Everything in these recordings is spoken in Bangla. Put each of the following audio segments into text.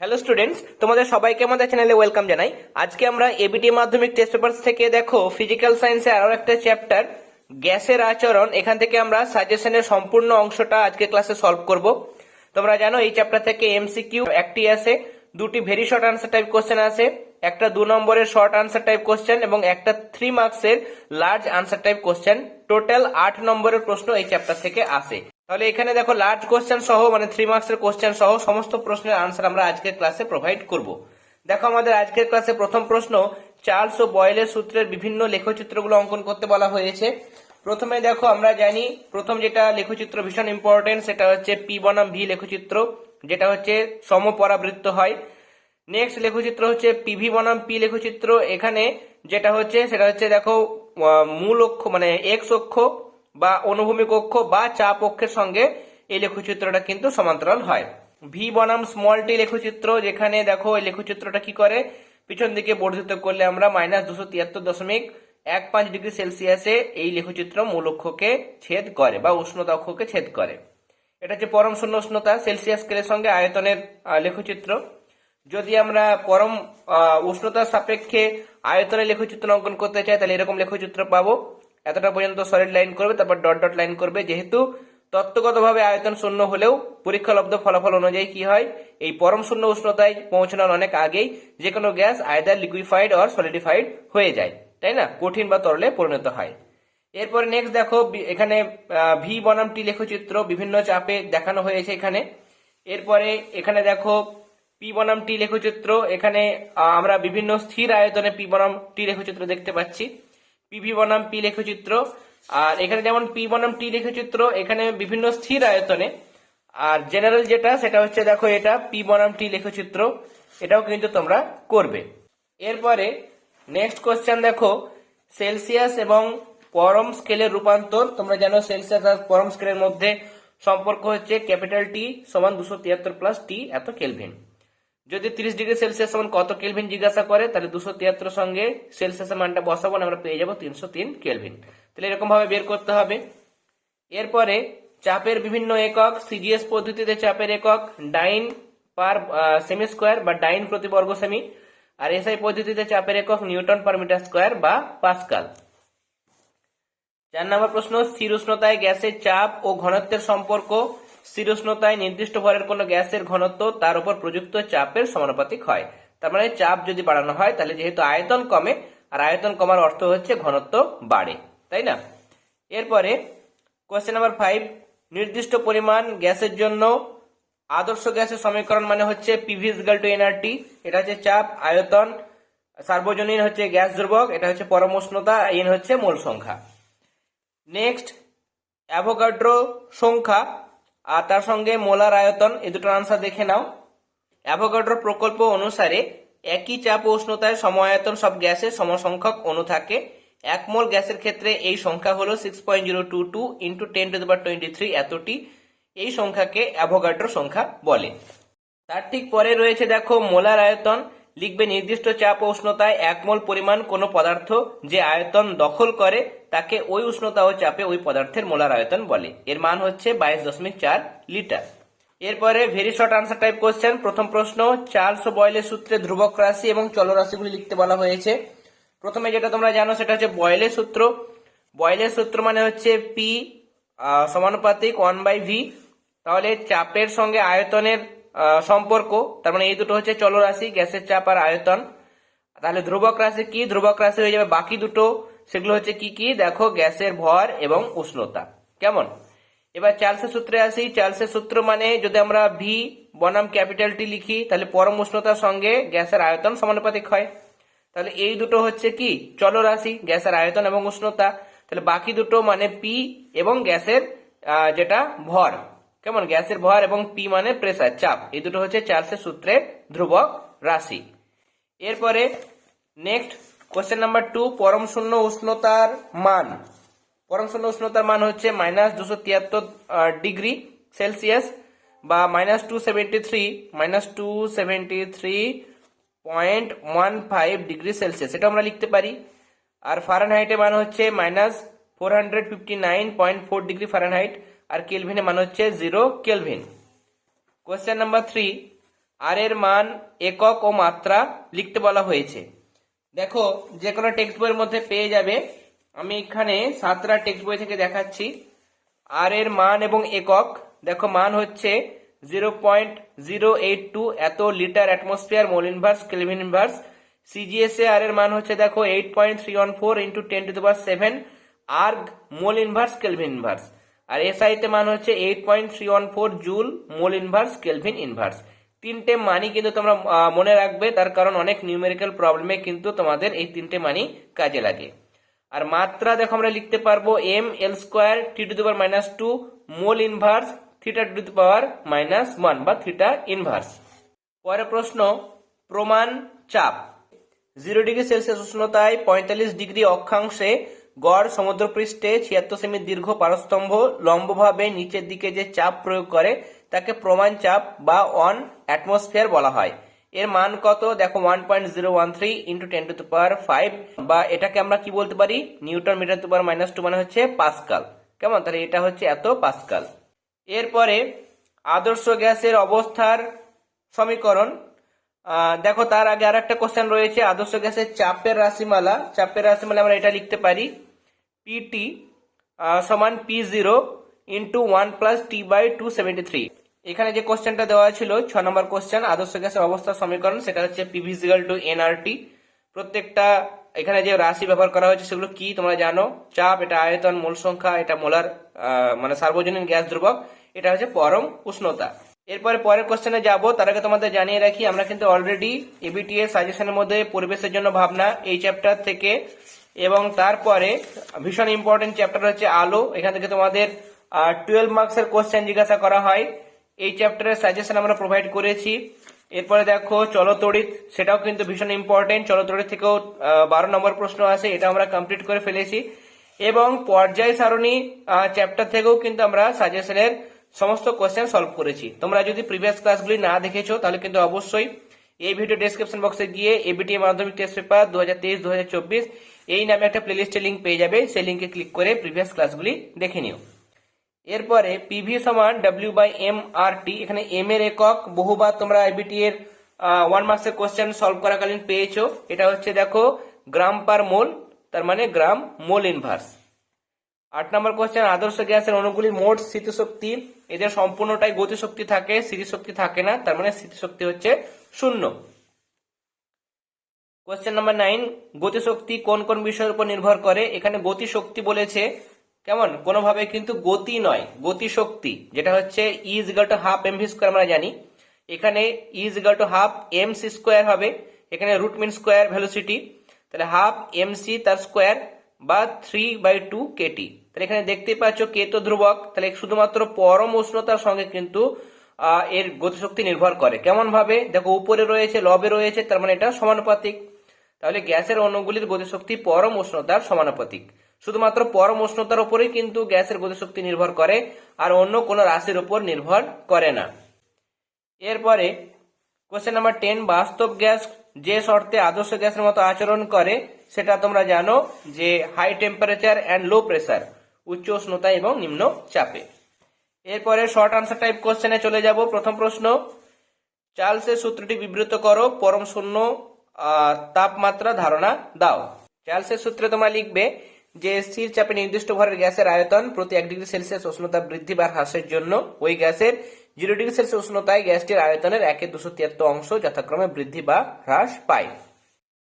হ্যালো স্টুডেন্টস তোমাদের সবাইকে আমাদের চ্যানেলে ওয়েলকাম জানাই। আজকে আমরা এবিটি মাধ্যমিক টেস্ট পেপারস থেকে দেখো ফিজিক্যাল সায়েন্সের আরও একটা চ্যাপ্টার গ্যাসের আচরণ। এখান থেকে আমরা সাজেশনের সম্পূর্ণ অংশটা আজকে ক্লাসে সলভ করব। তোমরা জানো, এই চ্যাপ্টার থেকে এমসিকিউ একটি আছে, দুটি very short answer type question আছে, একটা দু নম্বরের শর্ট আনসার টাইপ কোশ্চেন এবং একটা থ্রি মার্কসের large answer type question total আট নম্বরের প্রশ্ন এই চ্যাপ্টার থেকে আসে। তাহলে এখানে দেখো লার্জ কোশ্চেন সহ মানে থ্রি মার্কসের কোশ্চেন সহ সমস্ত প্রশ্নের আনসার আমরা আজকের ক্লাসে প্রোভাইড করব। দেখো আমাদের আজকের ক্লাসে প্রথম প্রশ্ন, চার্লস ও বয়েলের সূত্রের বিভিন্ন লেখচিত্রগুলো অঙ্কন করতে বলা হয়েছে। প্রথমে দেখো আমরা জানি, প্রথম যেটা লেখচিত্র ভীষণ ইম্পর্টেন্ট সেটা হচ্ছে পি বনাম ভি লেখচিত্র, যেটা হচ্ছে সমপরাবৃত্ত হয়। নেক্সট লেখচিত্র হচ্ছে পিভি বনাম পি লেখচিত্র, এখানে যেটা হচ্ছে, সেটা হচ্ছে দেখো মূল অক্ষ মানে এক্স অক্ষ বা অনুভূমিক অক্ষ বা চাপ অক্ষের সঙ্গে এই লেখচিত্রটা কিন্তু সমান্তরাল হয়। ভি বনাম স্মল টি লেখচিত্র, যেখানে দেখো এই লেখচিত্রটা কি করে? পিছন দিকে বর্ধিত করলে আমরা মাইনাস দুশো তিয়াত্তর দশমিক এক পাঁচ ডিগ্রি সেলসিয়াসে এই লেখচিত্র মূল অক্ষকে ছেদ করে বা উষ্ণতা অক্ষকে ছেদ করে। এটা হচ্ছে পরম শূন্য উষ্ণতা সেলসিয়াস স্কেলের সঙ্গে আয়তনের লেখচিত্র। যদি আমরা পরম উষ্ণতার সাপেক্ষে আয়তনের লেখচিত্র অঙ্কন করতে চাই, তাহলে এরকম লেখচিত্র পাবো। এতটা পর্যন্ত সলিড লাইন করবে, তারপর ডট ডট লাইন করবে। যেহেতু তত্ত্বগতভাবে আয়তন শূন্য হলেও পরীক্ষালব্ধ ফলাফল অনুযায়ী কি হয়? এই পরম শূন্য উষ্ণতায় পৌঁছানোর অনেক আগেই যে কোনো gas either liquefied or solidified হয়ে যায়, তাই না? কঠিন বা তরলে পরিণত হয়। এরপরে নেক্সট দেখো এখানে ভি বনাম টি লেখচিত্র বিভিন্ন চাপে দেখানো হয়েছে এখানে। এরপরে এখানে দেখো পি বনাম টি লেখচিত্র। এখানে আমরা বিভিন্ন স্থির আয়তনে পি বনাম টি লেখচিত্র দেখতে পাচ্ছি। পিভি বনাম পি লেখচিত্র। আর এখানে যেমন পি বনাম টি লেখচিত্র, এখানে বিভিন্ন স্থির আয়তনে। আর জেনারেল যেটা, সেটা হচ্ছে দেখো এটা পি বনাম টি লেখচিত্র। এটাও কিন্তু তোমরা করবে। এরপরে নেক্সট কোশ্চেন দেখো সেলসিয়াস এবং পরম স্কেলের রূপান্তর। তোমরা জানো সেলসিয়াস আর পরম স্কেলের মধ্যে সম্পর্ক হচ্ছে ক্যাপিটাল টি সমান দুশো তিয়াত্তর প্লাস টি এত কেলভিন যদি তিরিশ ডিগ্রি সেলসিয়াস সমান কত কেলভিন জিজ্ঞাসা করে, তাহলে দুশো তিয়াত্তর সঙ্গে সেলসিয়াসের মানটা বসাবো আমরা পেয়ে যাব তিনশো তিন কেলভিন তাহলে এরকম ভাবে বের করতে হবে। এরপরে চাপের বিভিন্ন একক সিজিএস পদ্ধতিতে চাপের একক, ডাইন পার সেমি স্কোয়ার বা ডাইন প্রতি বর্গ সেমি আর এসআই পদ্ধতিতে চাপের একক নিউটন পার মিটার স্কোয়ার বা পাস্কাল। চার নম্বর প্রশ্ন, স্থির উষ্ণতায় গ্যাসের চাপ ও ঘনত্বের সম্পর্ক স্থির উষ্ণতায় নির্দিষ্ট ভরের কোনো গ্যাসের ঘনত্ব তার উপর প্রযুক্ত চাপের সমানুপাতিক হয়। তার মানে চাপ যদি বাড়ানো হয়, তাহলে যেহেতু আয়তন কমে, আর আয়তন কমার অর্থ হচ্ছে ঘনত্ব বাড়ে, তাই না? এরপরে কোয়েশ্চেন নাম্বার ফাইভ নির্দিষ্ট পরিমাণ গ্যাসের জন্য আদর্শ গ্যাসের সমীকরণ মানে হচ্ছে পিভি ইজগাল টু এনআরটি এটা হচ্ছে চাপ, আয়তন, সার্বজনীন হচ্ছে গ্যাস ধ্রুবক, এটা হচ্ছে পরম উষ্ণতা এন হচ্ছে মোল সংখ্যা। নেক্সট অ্যাভোগাড্রো সংখ্যা আর তার সঙ্গে মোলার আয়তন, এই দুটো আনসার দেখে নাও। অ্যাভোগাড্রো প্রকল্প অনুসারে একই চাপ ও উষ্ণতায় সমায়তন সব গ্যাসের সমসংখ্যক অণু থাকে। এক মোল গ্যাসের ক্ষেত্রে এই সংখ্যা হলো six point zero two two into ten to twenty three এতটি। এই সংখ্যাকে অ্যাভোগাড্রো সংখ্যা বলে। তার ঠিক পরে রয়েছে দেখো, মোলার আয়তন। লিখবে নির্দিষ্ট চাপ ও উষ্ণতায় এক মোল পরিমাণ কোনো পদার্থ যে আয়তন দখল করে, তাকে ওই উষ্ণতা ও চাপে ওই পদার্থের মোলার আয়তন বলে। এর মান হচ্ছে বাইশ দশমিক চার লিটার। এরপরে very short answer type question প্রথম প্রশ্ন, চার্লস বয়েলের সূত্রে ধ্রুবক রাশি এবং চলরাশিগুলি লিখতে বলা হয়েছে। প্রথমে যেটা তোমরা জানো, সেটা হচ্ছে বয়েলের সূত্র। বয়েলের সূত্র মানে হচ্ছে পি সমানুপাতিক ওয়ান বাই ভি তাহলে চাপের সঙ্গে আয়তনের সম্পর্ক। তার মানে এই দুটো হচ্ছে চলরাশি, গ্যাসের চাপ আর আয়তন। তাহলে ধ্রুবক রাশি কি? ধ্রুবক রাশি হয়ে যাবে বাকি দুটো। সেগুলো হচ্ছে কি কি? দেখো, গ্যাসের ভর এবং উষ্ণতা। কেমন? এবার চার্লসের সূত্রে আসি। চার্লসের সূত্র মানে যদি আমরা ভি বনাম ক্যাপিটাল টি লিখি, তাহলে পরম উষ্ণতার সঙ্গে গ্যাসের আয়তন সমানুপাতিক হয়। তাহলে এই দুটো হচ্ছে কি? চলরাশি, গ্যাসের আয়তন এবং উষ্ণতা। তাহলে বাকি দুটো মানে পি এবং গ্যাসের যেটা ভর। কেমন? গ্যাসের ভর এবং পি মানে প্রেসার চাপ। এই দুটো হচ্ছে চার্লসের সূত্রের ধ্রুবক রাশি। এরপরে নেক্সট কোশ্চেন নাম্বার টু পরম শূন্য উষ্ণতার মান। পরম শূন্য উষ্ণতার মান হচ্ছে মাইনাস দুশো তিয়াত্তর ডিগ্রি সেলসিয়াস বা minus two seventy three minus two seventy three point one five degree Celsius এটা আমরা লিখতে পারি। আর ফারেনহাইটের মান হচ্ছে minus four hundred fifty nine point four degree Fahrenheit আর কেলভিনের মান হচ্ছে zero kelvin question number three আর এর মান একক ও মাত্রা লিখতে বলা হয়েছে। দেখো যে কোনো টেক্সট বইয়ের মধ্যে পেয়ে যাবে। আমি এখানে সাতটা টেক্সট বই থেকে দেখাচ্ছি। আর এর মান এবং একক, দেখো, মান হচ্ছে zero point zero eight two এত litre atmosphere mole inverse kelvin inverse সিজিএসএ আর এর মান হচ্ছে, দেখো eight point three one four into ten to power seven erg mole inverse kelvin inverse আর এসআইতে মান হচ্ছে eight point three one four joule mole inverse kelvin inverse তিনটে মানই কিন্তু তোমরা মনে রাখবে, তার কারণ অনেক নিউমেরিক্যাল প্রবলেমে কিন্তু তোমাদের এই তিনটে মানই কাজে লাগে। আর মাত্রা দেখো আমরা লিখতে পারব M L square T to the power minus two mole inverse theta to the power minus one বা থিটা ইনভার্স পরের প্রশ্ন, প্রমাণ চাপ। জিরো ডিগ্রি সেলসিয়াস উষ্ণতায় পঁয়তাল্লিশ ডিগ্রি অক্ষাংশে গড় সমুদ্রপৃষ্ঠে ছিয়াত্তর সেমি দীর্ঘ পারস্তম্ভ, লম্বভাবে নিচের দিকে যে চাপ প্রয়োগ করে, তাকে প্রমাণ চাপ বা অন অ্যাটমসফিয়ার বলা হয়। এর মান কত? দেখো one point zero one three into ten to the power five বা এটাকে আমরা কি বলতে পারি? Newton metre to power minus two মানে হচ্ছে পাসকাল। কেমন? তাহলে এটা হচ্ছে এত পাসকাল। এরপরে আদর্শ গ্যাসের অবস্থার সমীকরণ। দেখো, তার আগে আর একটা কোশ্চেন রয়েছে। আদর্শ গ্যাসের চাপের রাশিমালা। চাপের রাশিমালা আমরা এটা লিখতে পারি। পিটি সমান P zero into one plus T by two seventy three এখানে যে কোশ্চেনটা দেওয়া ছিল, ছ নম্বর কোশ্চেন আদর্শ গ্যাসের অবস্থার সমীকরণ, সেটা হচ্ছে পিভিজিক্যাল টু এনআরটি প্রত্যেকটা এখানে যে রাশি ব্যবহার করা হয়েছে, সেগুলো কি তোমরা জানো? চাপ, এটা আয়তন, মোল সংখ্যা, এটা মোলার মানে সার্বজনীন গ্যাস ধ্রুবক, এটা হচ্ছে পরম উষ্ণতা। এরপরে পরের কোশ্চেনে যাব, তার আগে তোমাদের জানিয়ে রাখি, আমরা কিন্তু অলরেডি এবিটিএ সাজেশনের মধ্যে পরিবেশের জন্য ভাবনা, এই চ্যাপ্টার থেকে এবং তারপরে ভীষণ ইম্পর্টেন্ট চ্যাপ্টার হচ্ছে আলো। এখান থেকে তোমাদের টুয়েলভ মার্কসের কোশ্চেন জিজ্ঞাসা করা হয়। এই চ্যাপ্টারের সাজেশন আমরা প্রোভাইড করেছি। এরপরে দেখো চলতড়িৎ সেটাও কিন্তু ভীষণ ইম্পর্টেন্ট চলতড়িৎ থেকেও বারো নম্বর প্রশ্ন আছে এটা আমরা কমপ্লিট করে ফেলেছি। এবং পর্যায় সারণী চ্যাপ্টার থেকেও কিন্তু আমরা সাজেশনের সমস্ত কোশ্চেন সলভ করেছি। তোমরা যদি প্রিভিয়াস ক্লাসগুলি না দেখেছ, তাহলে কিন্তু অবশ্যই এই ভিডিও ডেসক্রিপশন বক্সে গিয়ে এবিটি মাধ্যমিক টেস্ট পেপার দু হাজার তেইশ দু হাজার চব্বিশ এই নামে একটা প্লেলিস্টের লিঙ্ক পেয়ে যাবে, সেই লিঙ্কে ক্লিক করে প্রিভিয়াস ক্লাসগুলি দেখে নিও। এরপরে পিভি সমান W by M R T এখানে এম এর একক, বহুবার তোমরা আইবিটি এর ওয়ান মার্কসের কোশ্চেন সলভ করাকালীন পেয়েছ। এটা হচ্ছে দেখো গ্রাম পার মোল তার মানে গ্রাম মোল ইনভার্স আট নম্বর কোশ্চেন আদর্শ গ্যাসের অণুগুলির মোট স্থিতিশক্তি এদের সম্পূর্ণটাই গতিশক্তি থাকে, স্মৃতিশক্তি থাকে না, তার মানে স্থিতিশক্তি হচ্ছে শূন্য। কোশ্চেন নাম্বার নাইন গতিশক্তি কোন কোন বিষয়ের উপর নির্ভর করে? এখানে গতিশক্তি বলেছে, কেমন? কোনোভাবে কিন্তু গতি নয়, গতিশক্তি, যেটা হচ্ছে is equal to half M V square আমরা জানি। এখানে is equal to half M C square হবে, এখানে রুট মিন স্কোয়ার ভ্যালোসিটি তাহলে হাফ এম সি তার স্কোয়ার বা থ্রি বাই টু কেটি তাহলে এখানে দেখতেই পাচ্ছ কে তো ধ্রুবক, তাহলে শুধুমাত্র পরম উষ্ণতার সঙ্গে কিন্তু এর গতিশক্তি নির্ভর করে। কেমন ভাবে দেখো, উপরে রয়েছে, লবে রয়েছে, তার মানে এটা সমানুপাতিক। তাহলে গ্যাসের অণুগুলির গতিশক্তি পরম উষ্ণতার সমানুপাতিক। শুধুমাত্র পরম উষ্ণতার উপরেই কিন্তু গ্যাসের গতিশক্তি নির্ভর করে, আর অন্য কোনো রাশির উপর নির্ভর করে না। এরপরে কোশ্চেন নাম্বার টেন বাস্তব গ্যাস যে শর্তে আদর্শ গ্যাসের মতো আচরণ করে, সেটা তোমরা জানো যে high temperature and low pressure উচ্চ উষ্ণতা এবং নিম্ন চাপে। এরপরে শর্ট আনসার টাইপ কোশ্চেনে চলে যাব। প্রথম প্রশ্ন, চার্লসের সূত্রটি বিবৃত করো, পরম শূন্য তাপমাত্রা ধারণা দাও। চার্লসের সূত্রে তোমরা লিখবে যে, স্থির চাপে নির্দিষ্ট ভরের গ্যাসের আয়তন প্রতি এক ডিগ্রি সেলসিয়াস উষ্ণতা বৃদ্ধি বা হ্রাসের জন্য ওই গ্যাসের জিরো ডিগ্রি সেলসিয়াস উষ্ণতায় গ্যাসটির আয়তনের একে দুশো তিয়াত্তর অংশ যথাক্রমে বৃদ্ধি বা হ্রাস পায়।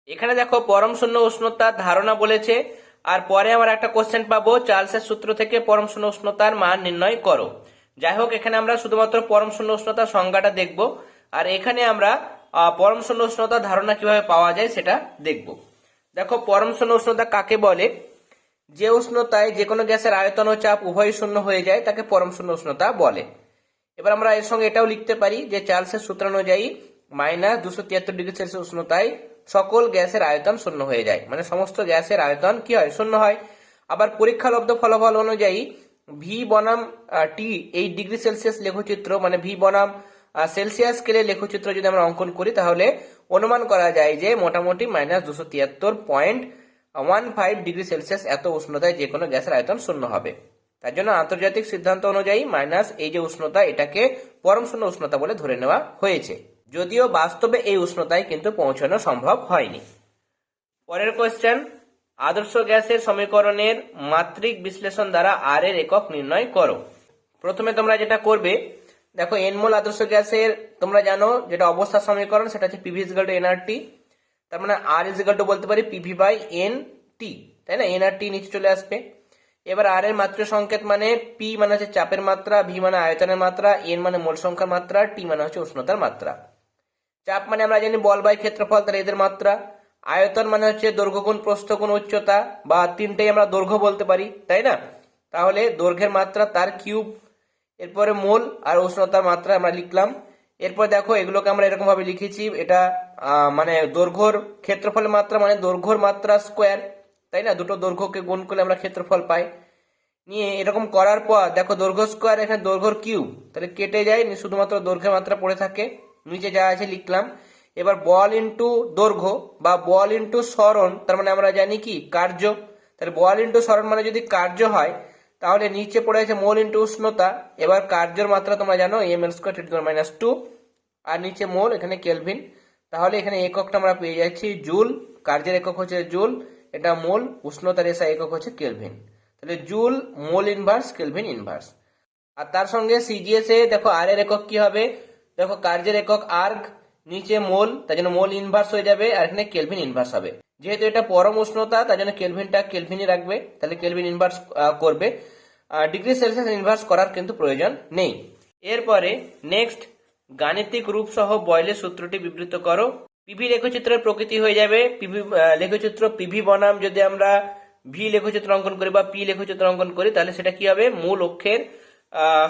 এখানে দেখো, পরম শূন্য উষ্ণতার ধারণা বলেছে। আর পরে আমরা একটা কোশ্চেন পাবো চার্লসের সূত্র থেকে পরম শূন্য উষ্ণতার মান নির্ণয় করো। যাই হোক, এখানে আমরা শুধুমাত্র পরম শূন্য উষ্ণতার সংজ্ঞাটা দেখব। আর এখানে আমরা পরম শূন্য উষ্ণতার ধারণা কীভাবে পাওয়া যায় সেটা দেখব। দেখো, পরম শূন্য উষ্ণতা কাকে বলে? যে উষ্ণতায় যে কোনো গ্যাসের আয়তন ও চাপ উভয় শূন্য হয়ে যায়, তাকে পরম শূন্য উষ্ণতা বলে। এবার আমরা এর সঙ্গে এটাও লিখতে পারি যে চার্লসের সূত্র অনুযায়ী মাইনাস দুশো তিয়াত্তর ডিগ্রি সেলসিয়াস উষ্ণতায় সকল গ্যাসের আয়তন শূন্য হয়ে যায়। মানে সমস্ত গ্যাসের আয়তন কি হয়? শূন্য হয়। আবার পরীক্ষালব্ধ ফলাফল অনুযায়ী ভি বনাম টি এই ডিগ্রি সেলসিয়াস লেখচিত্র মানে ভি বনাম সেলসিয়াস স্কেলে লেখচিত্র যদি আমরা অঙ্কন করি, তাহলে অনুমান করা যায় যে মোটামুটি মাইনাস দুশো তিয়াত্তর point one five degree Celsius এত উষ্ণতায় যে কোনো গ্যাসের আয়তন শূন্য হবে। তার জন্য আন্তর্জাতিক সিদ্ধান্ত অনুযায়ী মাইনাস এই যে উষ্ণতা, এটাকে পরম শূন্য উষ্ণতা বলে ধরে নেওয়া হয়েছে। যদিও বাস্তবে এই উষ্ণতায় কিন্তু পৌঁছানো সম্ভব হয়নি। পরের কোয়েশ্চেন আদর্শ গ্যাসের সমীকরণের মাত্রিক বিশ্লেষণ দ্বারা আর এর একক নির্ণয় করো। প্রথমে তোমরা যেটা করবে দেখো এনমোল আদর্শ গ্যাসের, তোমরা জানো যেটা অবস্থা সমীকরণ, সেটা হচ্ছে পিভি ইজিক্যাল টু এনআরটি তার মানে আর ইজিক্যাল টু বলতে পারি পিভি বাই এন টি তাই না? এনআরটি নিচে চলে আসবে। এবার আর এর মাত্রা সংকেত মানে পি মানে হচ্ছে চাপের মাত্রা ভি মানে আয়তনের মাত্রা এন মানে মোল সংখ্যার মাত্রা টি মানে হচ্ছে উষ্ণতার মাত্রা। চাপ মানে আমরা জানি বল বাই ক্ষেত্রফল, তাহলে এদের মাত্রা। আয়তন মানে হচ্ছে দৈর্ঘ্য গুণ প্রস্থ গুণ উচ্চতা, বা তিনটেই আমরা দৈর্ঘ্য বলতে পারি, তাই না? তাহলে দৈর্ঘ্যের মাত্রা তার কিউব এরপরে মোল আর উষ্ণতার মাত্রা আমরা লিখলাম। এরপর দেখো, এগুলোকে আমরা এরকম ভাবে লিখেছি। এটা মানে দৈর্ঘ্যর ক্ষেত্রফলের মাত্রা মানে দৈর্ঘ্যর মাত্রা স্কোয়ার তাই না? দুটো দৈর্ঘ্যকে গুণ করলে আমরা ক্ষেত্রফল পাই। নিয়ে এরকম করার পর, দেখো, দৈর্ঘ্য স্কোয়ার এখানে দৈর্ঘ্যর কিউব তাহলে কেটে যায় শুধুমাত্র দৈর্ঘ্যের মাত্রা পড়ে থাকে। নিচে যা আছে লিখলাম। এবার বল ইন্টু দৈর্ঘ্য বা বল ইন্টু সরণ তার মানে আমরা জানি কি? কার্য। তাহলে বল ইন্টু সরণ মানে যদি কার্য হয় তাহলে নিচে পড়ে আছে মোল ইন্টু উষ্ণতা। এবার কার্যের মাত্রা তোমরা জানো M L square ten minus two আর নিচে মোল, এখানে কেলভিন তাহলে এখানে এককটা আমরা পেয়ে যাচ্ছি জুল। কার্যের একক হচ্ছে জুল। এটা মোল উষ্ণতার এসা একক হচ্ছে কেলভিন তাহলে joule, mole inverse kelvin inverse আর তার সঙ্গে সিজিএস এ দেখো আর এর একক কি হবে? দেখো কার্যের একক আর্গ নিচে মোল, তার জন্য মোল ইনভার্স হয়ে যাবে, আর এখানে কেলভিন ইনভার্স হবে। যেহেতু এটা পরম উষ্ণতা, তার জন্য কেলভিনটা কেলভিনই রাখবে, তাহলে কেলভিন ইনভার্স করবে। ডিগ্রি সেলসিয়াস ইনভার্স করার কিন্তু প্রয়োজন নেই। এরপরে নেক্সট গাণিতিক রূপ সহ বয়লের সূত্রটি বিবৃত করো। পিভি লেখচিত্রের প্রকৃতি হয়ে যাবে। পিভি লেখচিত্র পিভি বনাম, যদি আমরা ভি লেখচিত্র অঙ্কন করি বা পি লেখচিত্র অঙ্কন করি, তাহলে সেটা কি হবে? মূল অক্ষের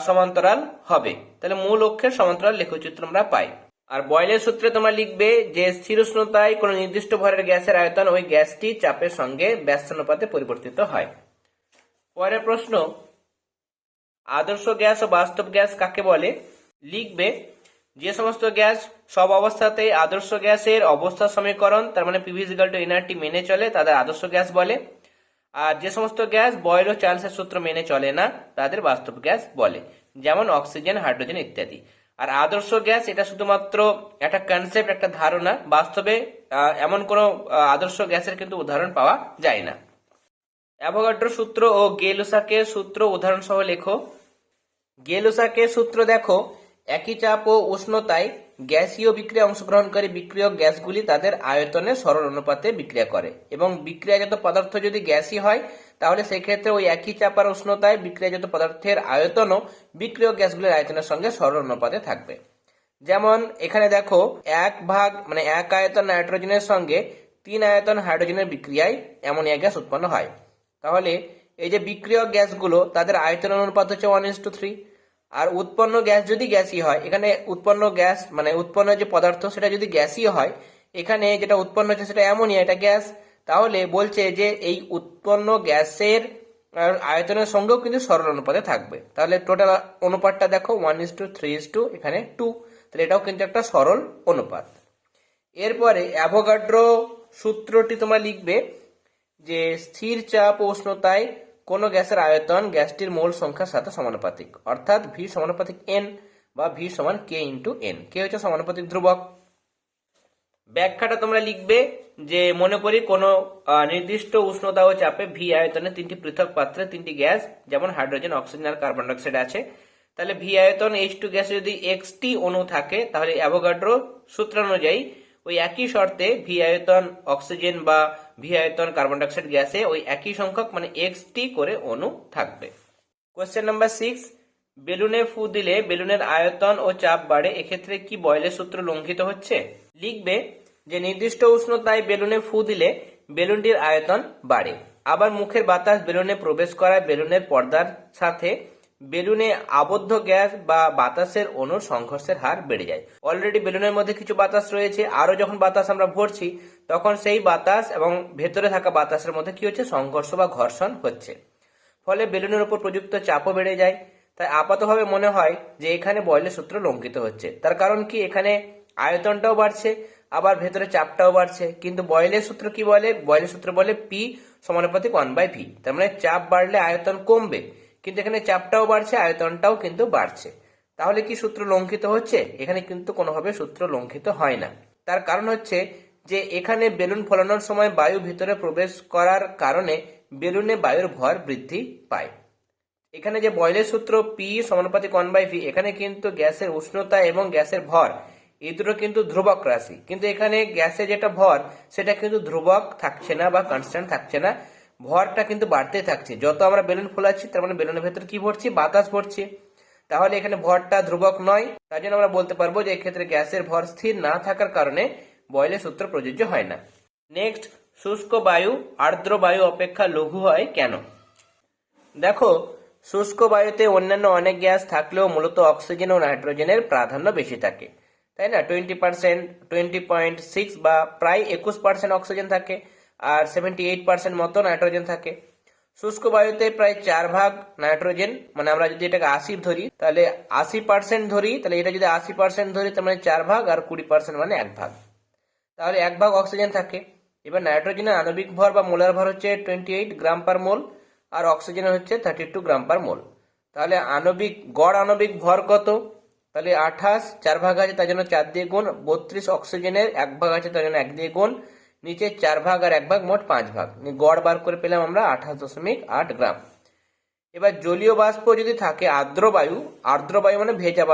সমান্তরাল হবে। তাহলে মূল অক্ষের সমান্তরাল লেখচিত্র আমরা পাই। আর বয়লের সূত্রে তোমরা লিখবে যে স্থির উষ্ণতায় কোনো নির্দিষ্ট ভরের গ্যাসের আয়তন ওই গ্যাসটি চাপের সঙ্গে ব্যস্তানুপাতে পরিবর্তিত হয়। পরের প্রশ্ন, আদর্শ গ্যাস ও বাস্তব গ্যাস কাকে বলে? লিখবে, যে সমস্ত গ্যাস সব অবস্থাতেই আদর্শ গ্যাসের অবস্থা সমীকরণ, তার মানে পিভিজিক্যাল টু মেনে চলে, তাদের আদর্শ গ্যাস বলে। আর যে সমস্ত গ্যাস বয়েল ও চার্লসের সূত্র মেনে চলে না, তাদের বাস্তব গ্যাস বলে, যেমন অক্সিজেন, হাইড্রোজেন ইত্যাদি। আর আদর্শ গ্যাস, এটা শুধুমাত্র একটা কনসেপ্ট একটা ধারণা। বাস্তবে এমন কোনো আদর্শ গ্যাসের কিন্তু উদাহরণ পাওয়া যায় না। অ্যাভোগাড্রো সূত্র ও গেলুসাকের সূত্র উদাহরণ সহ লেখো। গেলুসাকের সূত্র দেখো, একই চাপ ও উষ্ণতায় গ্যাসীয় বিক্রিয়া অংশগ্রহণকারী বিক্রিয়ক গ্যাসগুলি তাদের আয়তনে সরল অনুপাতে বিক্রিয়া করে। এবং বিক্রিয়াজাত পদার্থ যদি গ্যাসই হয় তাহলে সেক্ষেত্রে ওই একই চাপার উষ্ণতায় বিক্রিয়াজাত পদার্থের আয়তনও বিক্রিয় গ্যাসগুলির আয়তনের সঙ্গে সরল থাকবে। যেমন এখানে দেখো, এক ভাগ মানে এক আয়তন নাইট্রোজেনের সঙ্গে তিন আয়তন হাইড্রোজেনের বিক্রিয়ায় অ্যামোনিয়া গ্যাস উৎপন্ন হয়। তাহলে এই যে বিক্রিয়ক গ্যাসগুলো, তাদের আয়তন অনুপাত হচ্ছে ওয়ান ইস টু থ্রি আর উৎপন্ন গ্যাস যদি গ্যাসই হয়, এখানে উৎপন্ন গ্যাস মানে উৎপন্ন যে পদার্থ, সেটা যদি গ্যাসই হয়, এখানে যেটা উৎপন্ন হচ্ছে সেটা অ্যামোনিয়া, এটা গ্যাস। তাহলে বলছে যে এই উৎপন্ন গ্যাসের আয়তনের সঙ্গেও কিন্তু সরল অনুপাতে থাকবে। তাহলে টোটাল অনুপাতটা দেখো one is to three is to এখানে টু তাহলে এটাও কিন্তু একটা সরল অনুপাত। এরপরে অ্যাভোগাড্রো সূত্রটি তোমরা লিখবে যে স্থির চাপ ও উষ্ণতায় কোনো গ্যাসের আয়তন গ্যাসটির মোল সংখ্যার সাথে সমানুপাতিক। অর্থাৎ ভি সমানুপাতিক এন বা ভি সমান কে ইন্টু এন কে হচ্ছে সমানুপাতিক ধ্রুবক। ব্যাখ্যাটা তোমরা লিখবে যে মনে করি কোনো নির্দিষ্ট উষ্ণতা ও চাপে ভি আয়তনে তিনটি পৃথক পাত্রে তিনটি গ্যাস, যেমন হাইড্রোজেন, অক্সিজেন আর কার্বন ডাইঅক্সাইড আছে। তাহলে ভি আয়তন এইচ টু গ্যাসে যদি এক্স টি অণু থাকে, তাহলে অ্যাভোগাড্রো সূত্র অনুযায়ী ওই একই শর্তে ভি আয়তন অক্সিজেন বা ভি আয়তন কার্বন ডাইঅক্সাইড গ্যাসে ওই একই সংখ্যক মানে এক্স টি করে অণু থাকবে। কোয়েশ্চেন নাম্বার সিক্স, বেলুনে ফু দিলে বেলুনের আয়তন ও চাপ বাড়ে, এক্ষেত্রে কি বয়লের সূত্র লঙ্ঘিত হচ্ছে? লিখবে যে নির্দিষ্ট উষ্ণতায় বেলুনে ফু দিলে বেলুনটির আয়তন বাড়ে। আবার মুখের বাতাস বেলুনে প্রবেশ করায় বেলুনের পর্দার সাথে বেলুনে আবদ্ধ গ্যাস বা বাতাসের অণুর সংঘর্ষের হার বেড়ে যায়। অলরেডি বেলুনের মধ্যে কিছু বাতাস রয়েছে। আরও যখন বাতাস আমরা ভরছি, তখন সেই বাতাস এবং ভেতরে থাকা বাতাসের মধ্যে কি হচ্ছে? সংঘর্ষ বা ঘর্ষণ হচ্ছে। ফলে বেলুনের উপর প্রযুক্ত চাপও বেড়ে যায়। তাই আপাতভাবে মনে হয় যে এখানে বয়লের সূত্র লঙ্ঘিত হচ্ছে। তার কারণ কি? এখানে আয়তনটাও বাড়ছে। আবার ভেতরে চাপটাও বাড়ছে। কিন্তু বয়লের সূত্র কি বলে? বয়লের সূত্র বলে পি সমানুপাতিক ওয়ান বাই ভি তার মানে চাপ বাড়লে আয়তন কমবে। কিন্তু এখানে চাপটাও বাড়ছে, আয়তনটাও কিন্তু বাড়ছে। তাহলে কি সূত্র লঙ্ঘিত হচ্ছে? এখানে কিন্তু কোনোভাবে সূত্র লঙ্ঘিত হয় না। তার কারণ হচ্ছে যে এখানে বেলুন ফলানোর সময় বায়ু ভিতরে প্রবেশ করার কারণে বেলুনে বায়ুর ভর বৃদ্ধি পায়। এখানে যে বয়লের সূত্র পি সমানুপাতিক ওয়ান বাই ভি এখানে কিন্তু গ্যাসের উষ্ণতা এবং গ্যাসের ভর এই দুটো কিন্তু ধ্রুবক রাশি। কিন্তু এখানে গ্যাসে যেটা ভর, সেটা কিন্তু ধ্রুবক থাকছে না বা কনস্ট্যান্ট থাকছে না। ভরটা কিন্তু বাড়তে থাকছে। যত আমরা বেলুন ফোলাচ্ছি, তার মানে বেলুনের ভেতর কি ভরছি? বাতাস ভরছে। তাহলে এখানে ভরটা ধ্রুবক নয়। তার জন্য আমরা বলতে পারব যে এক্ষেত্রে গ্যাসের ভর স্থির না থাকার কারণে বয়লের সূত্র প্রযোজ্য হয় না। নেক্সট শুষ্ক বায়ু, আর্দ্র বায়ু অপেক্ষা লঘু হয় কেন? দেখো, শুষ্ক বায়ুতে অন্যান্য অনেক গ্যাস থাকলেও মূলত অক্সিজেন ও নাইট্রোজেনের প্রাধান্য বেশি থাকে। তাই না? Twenty percent twenty point six বা প্রায় একুশ পার্সেন্ট অক্সিজেন থাকে আর সেভেন্টি এইট পার্সেন্ট মতো নাইট্রোজেন থাকে। শুষ্ক বায়ুতে প্রায় চার ভাগ নাইট্রোজেন মানে আমরা যদি এটাকে আশি ধরি, তাহলে আশি পার্সেন্ট ধরি, তাহলে এটা যদি আশি পার্সেন্ট ধরি, তার মানে চার ভাগ আর কুড়ি পার্সেন্ট মানে এক ভাগ। তাহলে এক ভাগ অক্সিজেন থাকে। এবার নাইট্রোজেনের আণবিক ভর বা মোলার ভর হচ্ছে twenty eight gram per mole আর অক্সিজেনের হচ্ছে thirty two gram per mole তাহলে আণবিক, গড় আণবিক ভর কত? তাহলে আঠাশ, চার ভাগ আছে, তার জন্য চার দিয়ে গুণ, বত্রিশ অক্সিজেনের এক ভাগ আছে, তার জন্য এক দিয়ে গুণ, নিচে চার ভাগ আর এক ভাগ, মোট পাঁচ ভাগ। গড় বার করে পেলাম আমরা আঠাশ দশমিক আট গ্রাম। এবার জলীয় বাষ্প যদি থাকে আর্দ্র বায়ু আর্দ্র বায়ু মানে ভেজা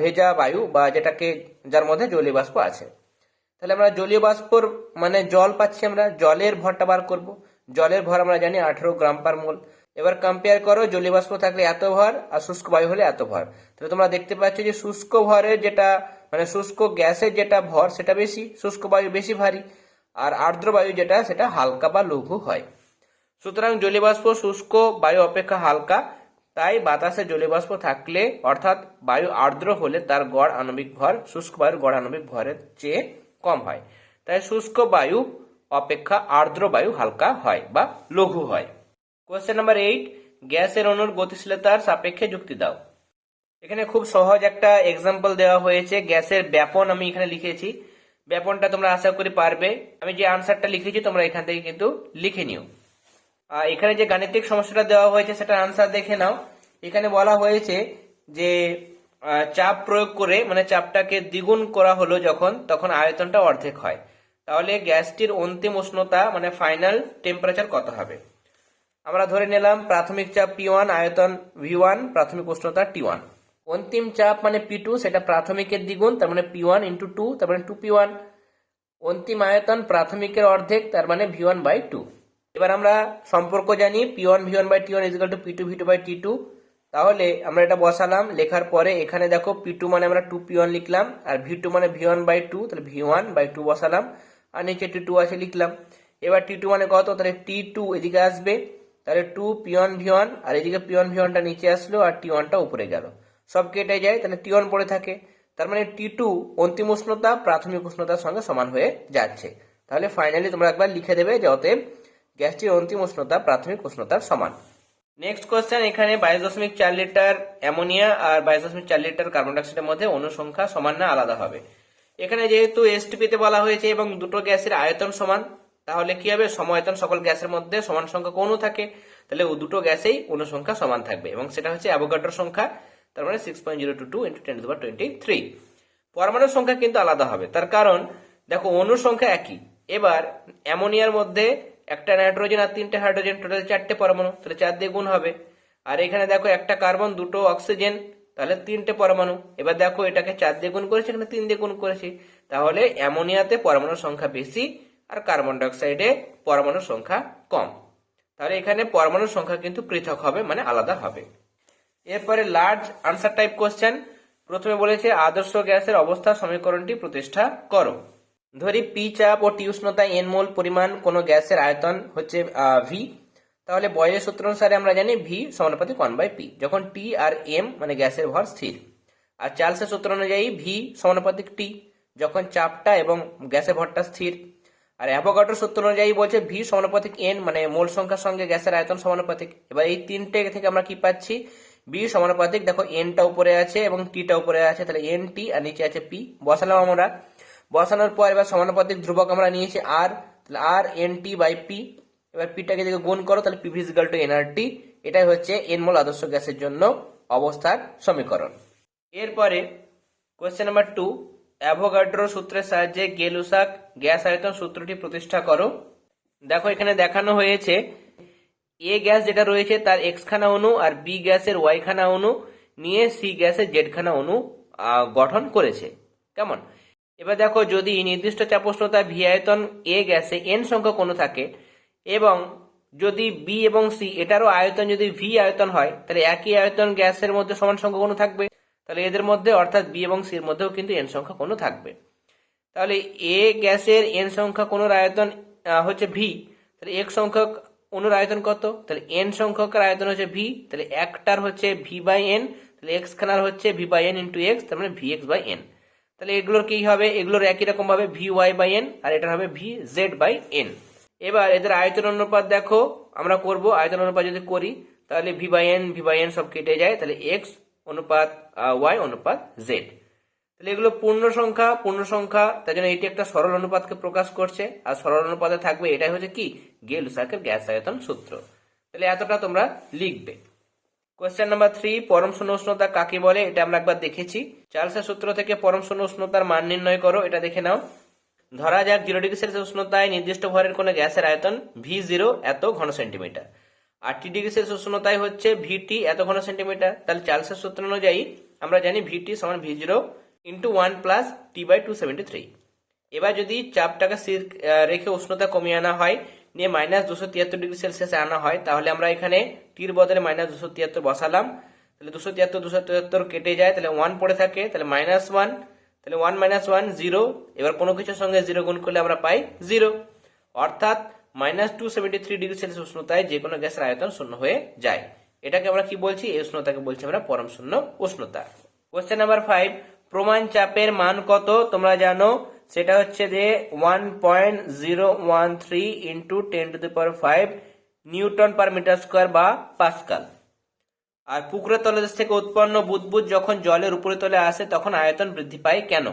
ভেজা বায়ু বা যেটাকে, যার মধ্যে জলীয় বাষ্প আছে। তাহলে আমরা জলীয় বাষ্পর মানে জল পাচ্ছি আমরা, জলের ভরটা বার করব। জলের ভর আমরা জানি আঠেরো গ্রাম পার মোল। এবার কম্পেয়ার করো, জলীয় বাষ্প থাকলে এত ভর আর শুষ্ক বায়ু হলে এত ভর। তাহলে তোমরা দেখতে পাচ্ছ যে শুষ্ক ভরের যেটা মানে শুষ্ক গ্যাসের যেটা ভর, সেটা বেশি, শুষ্ক বায়ু বেশি ভারী, আর আর্দ্র বায়ু যেটা, সেটা হালকা বা লঘু হয়। সুতরাং জলীয়বাষ্প শুষ্ক বায়ু অপেক্ষা হালকা, তাই বাতাসে জলীয়বাষ্প থাকলে, অর্থাৎ বায়ু আর্দ্র হলে তার গড় আণবিক ভর, শুষ্ক বায়ুর গড় আণবিক ভরের চেয়ে কম হয়। তাই শুষ্ক বায়ু অপেক্ষা আর্দ্র বায়ু হালকা হয় বা লঘু হয়। কোশ্চেন নাম্বার এইট গ্যাসের অণুর গতিশীলতার সাপেক্ষে যুক্তি দাও। এখানে খুব সহজ একটা এক্সাম্পল দেওয়া হয়েছে, গ্যাসের ব্যাপন আমি এখানে লিখেছি। ব্যাপনটা তোমরা আশা করি পারবে। আমি যে আনসারটা লিখেছি, তোমরা এখান থেকে কিন্তু লিখে নিও। আর এখানে যে গাণিতিক সমস্যাটা দেওয়া হয়েছে সেটা আনসার দেখে নাও। এখানে বলা হয়েছে যে চাপ প্রয়োগ করে মানে চাপটাকে দ্বিগুণ করা হলো যখন, তখন আয়তনটা অর্ধেক হয়। তাহলে গ্যাসটির অন্তিম উষ্ণতা মানে ফাইনাল টেম্পারেচার কত হবে? আমরা ধরে নিলাম প্রাথমিক চাপ পি ওয়ান আয়তন ভি ওয়ান প্রাথমিক উষ্ণতা টি ওয়ান অন্তিম চাপ মানে পি টু সেটা প্রাথমিকের দ্বিগুণ, তার মানে পি ওয়ান ইন্টু টু তার মানে টু পি ওয়ান অন্তিম আয়তন প্রাথমিকের অর্ধেক, তার মানে ভি ওয়ান বাই টু এবার আমরা সম্পর্ক জানি P one V one by T one is equal to P two V two by T two তাহলে আমরা এটা বসালাম, লেখার পরে এখানে দেখো পি টু মানে আমরা টু পি ওয়ান লিখলাম, আর ভি টু মানে ভি ওয়ান বাই টু তাহলে ভি ওয়ান বাই টু বসালাম, আর নিচে টি টু আছে লিখলাম। এবার টি টু মানে কত? তাহলে টি টু এদিকে আসবে। তাহলে two P one V one আর এদিকে পি ওয়ান ভি ওয়ানটা নিচে আসলো, আর টি ওয়ানটা উপরে গেল। সব কেটে যায়, তাহলে টি ওয়ান পড়ে থাকে। তার মানে টি টু অন্তিম উষ্ণতা, প্রাথমিক উষ্ণতার সঙ্গে সমান হয়ে যাচ্ছে। তাহলে ফাইনালি তোমরা একবার লিখে দেবে যে অতএব গ্যাসটির অন্তিম উষ্ণতা, প্রাথমিক উষ্ণতার সমান। নেক্সট কোয়েশ্চেন এখানে বাইশ দশমিক চার লিটার অ্যামোনিয়া আর বাইশ দশমিক চার লিটার কার্বন ডাইঅক্সাইডের মধ্যে অনুসংখ্যা সমান না আলাদা হবে। এখানে যেহেতু এসটিপিতে বলা হয়েছে এবং দুটো গ্যাসের আয়তন সমান তাহলে কি হবে? সমায়তন সকল গ্যাসের মধ্যে সমান সংখ্যা অণু থাকে? তাহলে দুটো গ্যাসেই অনুসংখ্যা সমান থাকবে এবং সেটা হচ্ছে অ্যাভোগাড্রোর সংখ্যা, তার মানে six point zero two two into ten twenty three পরমাণুর সংখ্যা কিন্তু আলাদা হবে, তার কারণ দেখো অণুর সংখ্যা একই। এবার অ্যামোনিয়ার মধ্যে একটা নাইট্রোজেন আর তিনটে হাইড্রোজেন, টোটাল চারটে পরমাণু, তাহলে চার দিয়ে গুণ হবে। আর এখানে দেখো একটা কার্বন, দুটো অক্সিজেন, তাহলে তিনটে পরমাণু। এবার দেখো এটাকে চার দিয়ে গুণ করেছে, এখানে তিন দিয়ে গুণ করেছি। তাহলে অ্যামোনিয়াতে পরমাণুর সংখ্যা বেশি আর কার্বন ডাইঅক্সাইডে পরমাণুর সংখ্যা কম। তাহলে এখানে পরমাণুর সংখ্যা কিন্তু পৃথক হবে মানে আলাদা হবে। এরপরে লার্জ আনসার টাইপ কোশ্চেন প্রথমে বলেছে, আদর্শ গ্যাসের অবস্থা সমীকরণটি প্রতিষ্ঠা করো। ধরি পি চাপ ও টি উষ্ণতা এন মোল পরিমাণ কোনো গ্যাসের আয়তন হচ্ছে ভি তাহলে বয়েলের সূত্র অনুসারে আমরা জানি ভি সমানুপাতিক ওয়ান বাই পি যখন টি আর এম মানে গ্যাসের ভর স্থির। আর চার্লসের সূত্র অনুযায়ী ভি সমানুপাতিক টি যখন চাপটা এবং গ্যাসের ভরটা স্থির। আর অ্যাভোগাড্রোর সূত্র অনুযায়ী বলছে ভি সমানুপাতিক এন মানে মোল সংখ্যার সঙ্গে গ্যাসের আয়তন সমানুপাতিক। এবার এই তিনটে থেকে আমরা কি পাচ্ছি? বি সমানুপাতিক, দেখো এনটা উপরে আছে এবং টিটা উপরে আছে, তাহলে এন টি আর নিচে আছে পি। বসালাম আমরা। বসানোর পর এবার সমানুপাতিক ধ্রুবক আমরা নিয়েছি আর, তাহলে R N T by P. এবার পিটাকে যদি গুণ করো, তাহলে পি ভিজিক্যাল টু এনআরটি। এটাই হচ্ছে এন মোল আদর্শ গ্যাসের জন্য অবস্থার সমীকরণ। এরপরে কোয়েশ্চেন নাম্বার টু, অ্যাভোগাড্রো সূত্রের সাহায্যে গেলুসাক গ্যাস আয়তন সূত্রটি প্রতিষ্ঠা করো। দেখো, এখানে দেখানো হয়েছে এ গ্যাস যেটা রয়েছে তার এক্স খানা আর বি গ্যাসের ওয়াই খানা নিয়ে সি গ্যাসের জেড খানা গঠন করেছে। কেমন? এবার দেখো, যদি নির্দিষ্ট চাপ উষ্ণতা ভি আয়তন এ গ্যাসে এন সংখ্যক অণু থাকে এবং যদি বি এবং সি এটারও আয়তন যদি ভি আয়তন হয়, তাহলে একই আয়তন গ্যাসের মধ্যে সমান সংখ্যক অণু থাকবে। তাহলে এদের মধ্যে, অর্থাৎ বি এবং সির মধ্যেও কিন্তু এন সংখ্যক অণু থাকবে। তাহলে এ গ্যাসের এন সংখ্যক অণুর আয়তন হচ্ছে ভি তাহলে এক সংখ্যক অণুর আয়তন কত? তাহলে এন সংখ্যকের আয়তন হচ্ছে ভি তাহলে একটার হচ্ছে ভি বাই এন তাহলে এক্স খানার হচ্ছে V by N into X তার মানে ভি এক্স বাই এন তাহলে এগুলোর কি হবে? এগুলোর একই রকম ভাবে ভি ওয়াই বাই এন আর এটার হবে ভি জেড বাই এন এবার এদের আয়তন অনুপাত দেখো, আমরা করব। আয়তন অনুপাত যদি করি, তাহলে V by N V by N সব কেটে যায়। তাহলে এক্স অনুপাত ওয়াই অনুপাত জেড তাহলে এগুলো পূর্ণ সংখ্যা পূর্ণ সংখ্যা, তার জন্য এটি একটা সরল অনুপাতকে প্রকাশ করছে। আর সরল অনুপাতে থাকবে এটাই হচ্ছে কি? গেল সার্কেল, গ্যাস আয়তন সূত্র। তাহলে এতটা তোমরা লিখবে। কোয়েশ্চেন নাম্বার থ্রি পরম শূন্য উষ্ণতা কাকে বলে? এটা আমরা একবার দেখেছি। চার্লসের সূত্র থেকে পরম শূন্য উষ্ণতার মান নির্ণয় করো, এটা দেখে নাও। ধরা যাক জিরো ডিগ্রি সেলসিয়াস উষ্ণতায় নির্দিষ্ট ভরের কোনো গ্যাসের আয়তন ভি জিরো এত ঘন সেন্টিমিটার। আর টি ডিগ্রি সেলসিয়াস উষ্ণতায় হচ্ছে ভিটি এত ঘন সেন্টিমিটার। তাহলে চার্লসের সূত্র অনুযায়ী আমরা জানি ভিটি সমান V zero into one plus T by two seventy three এবার যদি চাপটাকে স্থির রেখে উষ্ণতা কমিয়ে আনা হয়, নিয়ে মাইনাস দুশো তিয়াত্তর ডিগ্রি সেলসিয়াসে আনা হয়, তাহলে আমরা এখানে টির বদলে মাইনাস দুশো তিয়াত্তর বসালাম। তাহলে দুশো তিয়াত্তর দুশো তিয়াত্তর কেটে যায়, তাহলে ওয়ান পড়ে থাকে, তাহলে মাইনাস ওয়ান তাহলে ওয়ান মাইনাস ওয়ান জিরো এবার কোনো কিছুর সঙ্গে জিরো গুণ করলে আমরা পাই জিরো অর্থাৎ minus two seventy three degree Celsius উষ্ণতায় যে কোনো গ্যাসের আয়তন শূন্য হয়ে যায়। এটাকে আমরা কি বলছি? এই উষ্ণতাকে বলছি আমরা পরম শূন্য উষ্ণতা। কোয়েশ্চেন নাম্বার ফাইভ প্রমাণ চাপের মান কত তোমরা জানো? সেটা হচ্ছে যে one point zero one three into ten to the power five newton per metre square বা পাস্কাল। আর পুকুরের তলদেশ থেকে উৎপন্ন বুদবুদ যখন জলের উপরে তলে আসে, তখন আয়তন বৃদ্ধি পায় কেন?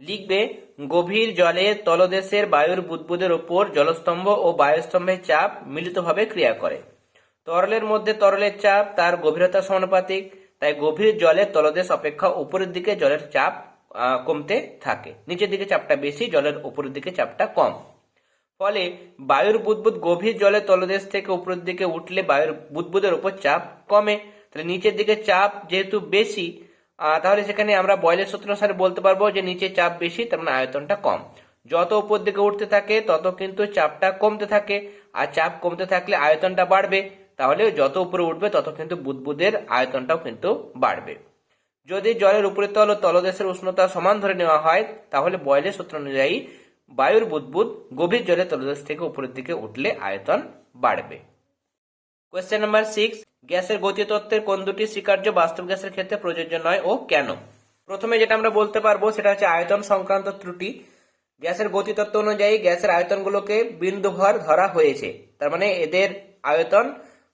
লিখবে, গভীর জলে তলদেশের বায়ুর বুদবুদের ওপর জলস্তম্ভ ও বায়ুস্তম্ভের চাপ মিলিতভাবে ক্রিয়া করে। তরলের মধ্যে তরলের চাপ তার গভীরতা সমানুপাতিক। তাই গভীর জলের তলদেশ অপেক্ষা উপরের দিকে জলের চাপ কমতে থাকে। নিচের দিকে চাপটা বেশি, জলের উপরের দিকে চাপটা কম। ফলে বায়ুর বুদবুদ গভীর জলের তলদেশ থেকে উপরের দিকে উঠলে বায়ুর বুদবুদের উপর চাপ কমে। তাহলে নিচের দিকে চাপ যেহেতু বেশি তাহলে সেখানে আমরা বয়লের সূত্র অনুসারে বলতে পারব যে নিচে চাপ বেশি, তার মানে আয়তনটা কম। যত উপর দিকে উঠতে থাকে, তত কিন্তু চাপটা কমতে থাকে। আর চাপ কমতে থাকলে আয়তনটা বাড়বে। তাহলে যত উপরে উঠবে, তত কিন্তু বুদবুদের আয়তনটাও কিন্তু বাড়বে। যদি জলের উপরের তল ও তলদেশের উষ্ণতা সমান ধরে নেওয়া হয়, তাহলে বয়লের সূত্র অনুযায়ী বায়ুর বুদবুদ গভীর জলের তলদেশ থেকে উপরের দিকে উঠলে আয়তন বাড়বে। কোয়েশ্চেন নাম্বার সিক্স গ্যাসের গতি তত্ত্বের কোন দুটি স্বীকার্য বাস্তব গ্যাসের ক্ষেত্রে প্রযোজ্য নয় ও কেন? প্রথমে যেটা আমরা বলতে পারব, সেটা হচ্ছে আয়তন সংক্রান্ত ত্রুটি। গ্যাসের গতি তত্ত্ব অনুযায়ী গ্যাসের আয়তনগুলোকে বিন্দুভর ধরা হয়েছে। তার মানে এদের আয়তন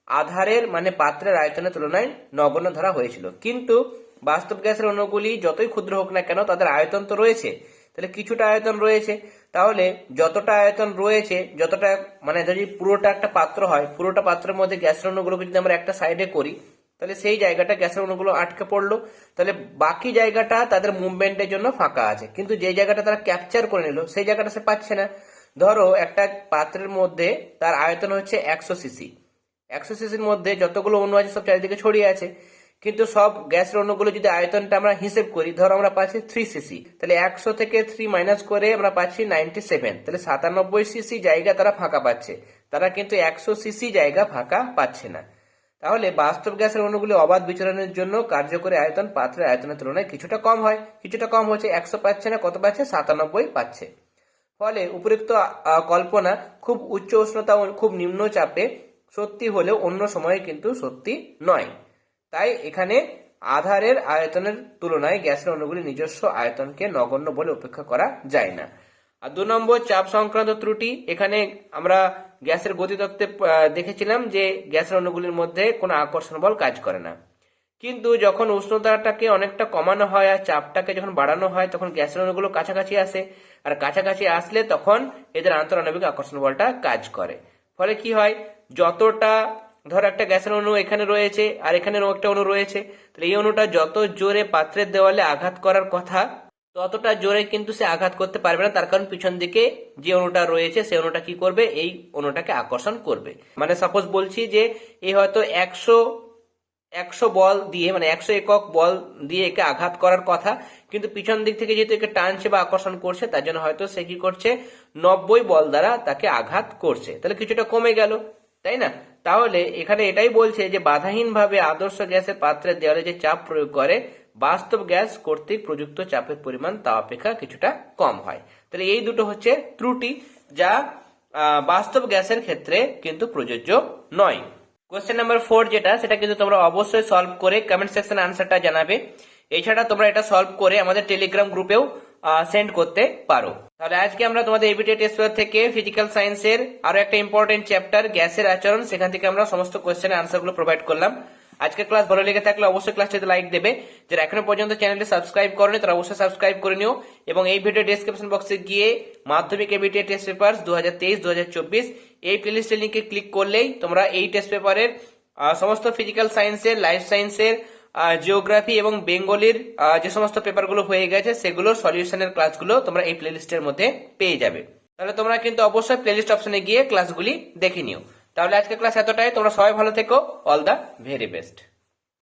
আধারের মানে পাত্রের আয়তনের তুলনায় নগণ্য ধরা হয়েছিল। কিন্তু বাস্তব গ্যাসের অণুগুলি যতই ক্ষুদ্র হোক না কেন তাদের আয়তন তো রয়েছে। তাহলে কিছুটা আয়তন রয়েছে। তাহলে যতটা আয়তন রয়েছে, যতটা মানে যদি পুরোটা একটা পাত্র হয়, পুরোটা পাত্রের মধ্যে গ্যাসের অণুগুলোকে যদি আমরা একটা সাইডে করি, তাহলে সেই জায়গাটা গ্যাসের অণুগুলো আটকে পড়ল। তাহলে বাকি জায়গাটা তাদের মুভমেন্টের জন্য ফাঁকা আছে। কিন্তু যে জায়গাটা তারা ক্যাপচার করে নিল, সেই জায়গাটা সে পাচ্ছে না। ধরো একটা পাত্রের মধ্যে তার আয়তন হচ্ছে একশো সিসি একশো সিসির মধ্যে যতগুলো অণু আছে সব চারিদিকে ছড়িয়ে আছে। কিন্তু সব গ্যাসের অণুগুলো যদি আয়তনটা আমরা হিসেব করি, ধরো আমরা পাচ্ছি থ্রি সিসি তাহলে একশো থেকে থ্রি মাইনাস করে আমরা পাচ্ছি নাইনটি সেভেন তাহলে সাতানব্বই সিসি জায়গা তারা ফাঁকা পাচ্ছে। তারা কিন্তু একশো সিসি জায়গা ফাঁকা পাচ্ছে না। তাহলে বাস্তব গ্যাসের অণুগুলি অবাধ বিচরণের জন্য কার্যকরী আয়তন পাত্রের আয়তনের তুলনায় কিছুটা কম হয়। কিছুটা কম হচ্ছে একশো পাচ্ছে না, কত পাচ্ছে? সাতানব্বই পাচ্ছে। ফলে উপরোক্ত কল্পনা খুব উচ্চ উষ্ণতা খুব নিম্ন চাপে সত্যি হলেও অন্য সময়ে কিন্তু সত্যি নয়। তাই এখানে আধারের আয়তনের তুলনায় গ্যাসের অণুগুলি নিজস্ব আয়তনকে নগণ্য বলে উপেক্ষা করা যায় না। আর দু নম্বর চাপ সংক্রান্ত ত্রুটি, এখানে আমরা গ্যাসের গতিতত্ত্বে দেখেছিলাম যে গ্যাসের অণুগুলির মধ্যে কোনো আকর্ষণ বল কাজ করে না। কিন্তু যখন উষ্ণতাটাকে অনেকটা কমানো হয় আর চাপটাকে যখন বাড়ানো হয়, তখন গ্যাসের অণুগুলো কাছাকাছি আসে। আর কাছাকাছি আসলে তখন এদের আন্তরাণবিক আকর্ষণ বলটা কাজ করে। ফলে কি হয়? যতটা ধরো একটা গ্যাসের অণু এখানে রয়েছে আর এখানে একটা অণু রয়েছে, তাহলে এই অণুটা যত জোরে পাত্রের দেওয়ালে আঘাত করার কথা, ততটা জোরে কিন্তু সে আঘাত করতে পারবে না, তার কারণ পিছন দিকে যে অণুটা রয়েছে সেই অণুটা কি করবে? এই অণুটাকে আকর্ষণ করবে। মানে সাপোজ বলছি যে এই হয়তো একশো একশো বল দিয়ে মানে একশো একক বল দিয়ে একে আঘাত করার কথা, কিন্তু পিছন দিক থেকে যেহেতু একে টানছে বা আকর্ষণ করছে, তার জন্য হয়তো সে কি করছে? নব্বই বল দ্বারা তাকে আঘাত করছে। তাহলে কিছুটা কমে গেল। তাই না? তাহলে এখানে এটাই বলছে যে বাধাহীনভাবে আদর্শ গ্যাসের পাত্রের দেওয়ালে যে চাপ প্রয়োগ করে, বাস্তব গ্যাস কর্তৃক প্রযুক্ত চাপের পরিমাণ তা অপেক্ষা কিছুটা কম হয়। তাহলে এই দুটো হচ্ছে ত্রুটি যা বাস্তব গ্যাসের ক্ষেত্রে কিন্তু প্রযোজ্য নয়। কোয়েশ্চেন নাম্বার ফোর যেটা, সেটা কিন্তু তোমরা অবশ্যই সলভ করে কমেন্ট সেকশনে আনসারটা জানাবে। এছাড়া তোমরা এটা সলভ করে আমাদের টেলিগ্রাম গ্রুপেও সেন্ড করতে পারো। তাহলে আজকে আমরা তোমাদের এবিটি টেস্ট পেপার থেকে ফিজিক্যাল সায়েন্সের আরও একটা ইম্পর্টেন্ট চ্যাপ্টার গ্যাসের আচরণ, সেখান থেকে আমরা সমস্ত কোশ্চেনের আনসারগুলো প্রোভাইড করলাম। আজকের ক্লাস ভালো লেগে থাকলে অবশ্যই ক্লাসটিতে লাইক দেবে। যারা এখনও পর্যন্ত চ্যানেলটি সাবস্ক্রাইব করেনি, তারা অবশ্যই সাবস্ক্রাইব করে নিও। এবং এই ভিডিও ডেসক্রিপশন বক্সে গিয়ে মাধ্যমিক এবিটি টেস্ট পেপার দু হাজার তেইশ দু হাজার চব্বিশ, এই প্লেলিস্টের লিঙ্কে ক্লিক করলেই তোমরা এই টেস্ট পেপারের সমস্ত ফিজিক্যাল সায়েন্সের লাইফ সায়েন্সের জিওগ্রাফি এবং বেঙ্গলির যে সমস্ত পেপারগুলো হয়ে গেছে, সেগুলো সলিউশনের ক্লাসগুলো তোমরা এই প্লেলিস্টের মধ্যে পেয়ে যাবে। তাহলে তোমরা কিন্তু অবশ্যই প্লেলিস্ট অপশনে গিয়ে ক্লাসগুলি দেখে নিও। তাহলে আজকের ক্লাস এতটাই। তোমরা সবাই ভালো থেকো। All the very best